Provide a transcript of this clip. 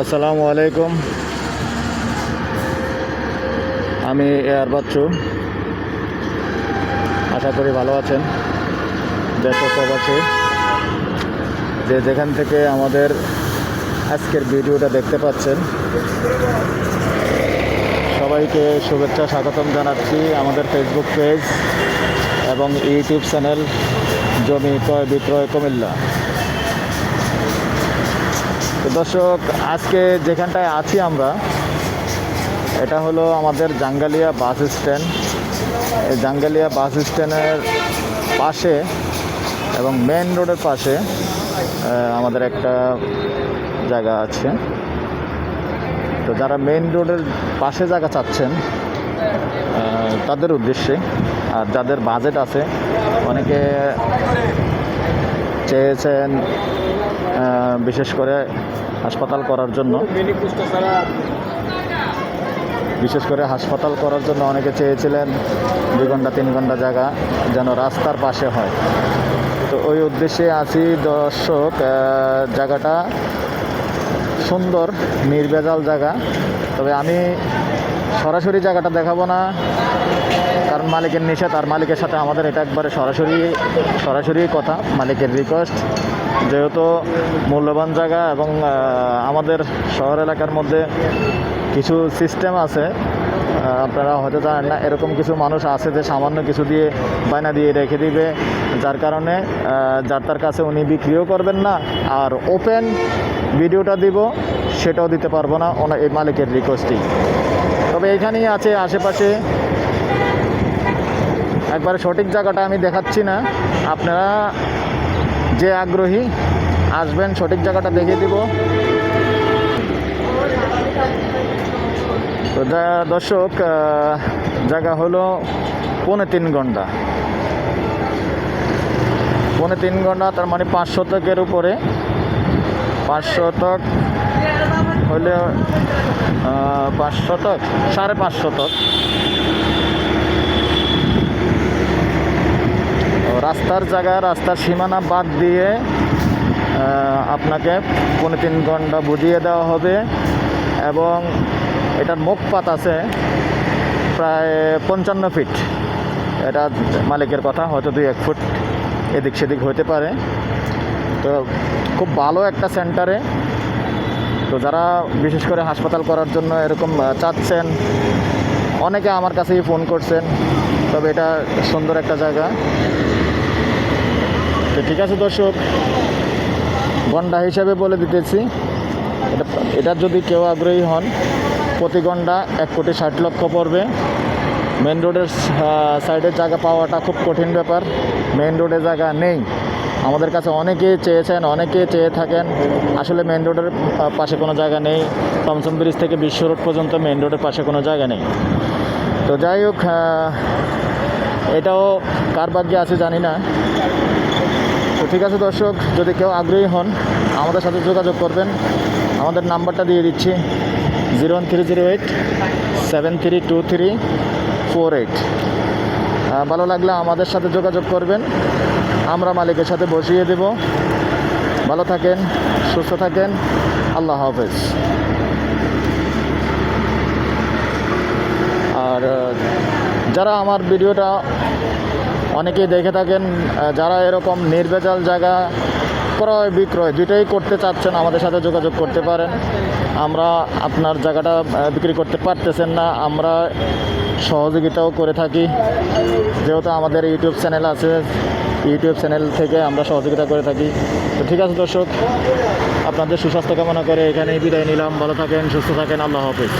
আসসালামু আলাইকুম। আমি এয়ার বাচ্চু। আশা করি ভালো আছেন। দেশ প্রবাসী। যে যেখান থেকে আমাদের আজকের ভিডিওটা দেখতে পাচ্ছেন, সবাইকে শুভেচ্ছা, স্বাগতম জানাচ্ছি আমাদের ফেসবুক পেজ এবং ইউটিউব চ্যানেল জমি ক্রয় বিক্রয় কুমিল্লা। তো দর্শক, আজকে যেখানটায় আছি আমরা, এটা হলো আমাদের জাঙ্গালিয়া বাস স্ট্যান্ড। এই জাঙ্গালিয়া বাস স্ট্যান্ডের পাশে এবং মেন রোডের পাশে আমাদের একটা জায়গা আছে। তো যারা মেন রোডের পাশে জায়গা চাচ্ছেন তাদের উদ্দেশ্যে, আর যাদের বাজেট আছে, অনেকে চেয়েছেন বিশেষ করে হাসপাতাল করার জন্য। বিশেষ করে হাসপাতাল করার জন্য অনেকে চেয়েছিলেন, দুই ঘণ্টা, তিন ঘণ্টা জায়গা যেন রাস্তার পাশে হয়। তো ওই উদ্দেশ্যে আছি, দর্শক জায়গাটা সুন্দর, নির্ভেজাল জায়গা। তবে আমি সরাসরি জায়গাটা দেখাবো না। কারণ মালিকের নিষেধ আর মালিকের সাথে আমাদের এটা একবারে সরাসরি সরাসরি কথা, মালিকের রিকোয়েস্ট যেহেতু মূল্যবান জায়গা এবং আমাদের শহর এলাকার মধ্যে কিছু সিস্টেম আছে আপনারা হয়তো জানেন না, এরকম কিছু মানুষ আছে যে সামান্য কিছু দিয়ে বায়না দিয়ে রেখে দিবে, যার কারণে যার তার কাছে উনি বিক্রিও করবেন না, আর ওপেন ভিডিওটা দিব, সেটাও দিতে পারব না ওনার এই মালিকের রিকোয়েস্টই তবে এখানেই আছে আশেপাশে একবারে সঠিক জায়গাটা আমি দেখাচ্ছি না। আপনারা যে আগ্রহী আসবেন, সঠিক জায়গাটা দেখিয়ে দিব। তো দর্শক জায়গা হলো পৌনে তিন ঘণ্টা। পৌনে তিন ঘণ্টা, তার মানে পাঁচ শতকের উপরে। পাঁচ শতক হলে পাঁচ শতক, সাড়ে পাঁচ শতক। রাস্তার জায়গা রাস্তার সীমানা বাদ দিয়ে আপনাকে পনেরো তিন ঘণ্টা বুঝিয়ে দেওয়া হবে এবং এটার মুখপাত আছে প্রায় পঞ্চান্ন ফিট। এটা মালিকের কথা, হয়তো দুই এক ফুট এদিক সেদিক হতে পারে। তো খুব ভালো একটা সেন্টারে। তো যারা বিশেষ করে হাসপাতাল করার জন্য এরকম চাচ্ছেন, অনেকে আমার কাছেই ফোন করছেন। তবে এটা সুন্দর একটা জায়গা। তো ঠিক আছে দর্শক, গন্ডা হিসাবে বলে দিতেছি। এটা এটার যদি কেউ আগ্রহী হন, প্রতি গন্ডা এক কোটি ষাট লক্ষ পড়বে। মেন রোডের সাইডের জায়গা পাওয়াটা খুব কঠিন ব্যাপার। মেন রোডে জায়গা নেই। আমাদের কাছে অনেকেই চেয়েছেন অনেকে চেয়ে থাকেন। আসলে মেন রোডের পাশে কোনো জায়গা নেই। থমসম ব্রিজ থেকে বিশ্ব রোড পর্যন্ত মেন রোডের পাশে কোনো জায়গা নেই। তো যাই হোক এটাও কার ভাগ্যে আছে জানি না। তো ঠিক আছে দর্শক, যদি কেউ আগ্রহী হন, আমাদের সাথে যোগাযোগ করবেন। আমাদের নাম্বারটা দিয়ে দিচ্ছি, zero one three zero eight, seven three two three four eight. ভালো লাগলে আমাদের সাথে যোগাযোগ করবেন। আমরা মালিকের সাথে বসিয়ে দেব। ভালো থাকেন, সুস্থ থাকেন। আল্লাহ হাফেজ। আর যারা আমার ভিডিওটা অনেকেই দেখে থাকেন যারা এরকম নির্ভেজাল জায়গা ক্রয় বিক্রয় দুইটাই করতে চাচ্ছেন, আমাদের সাথে যোগাযোগ করতে পারেন। আমরা আপনার জায়গাটা বিক্রি করতে পারতেছেন না, আমরা সহযোগিতাও করে থাকি। যেহেতু আমাদের ইউটিউব চ্যানেল আছে, ইউটিউব চ্যানেল থেকে আমরা সহযোগিতা করে থাকি। তো ঠিক আছে দর্শক, আপনাদের সুস্বাস্থ্য কামনা করে এখানেই বিদায় নিলাম। ভালো থাকেন, সুস্থ থাকেন, আল্লাহ হাফিজ।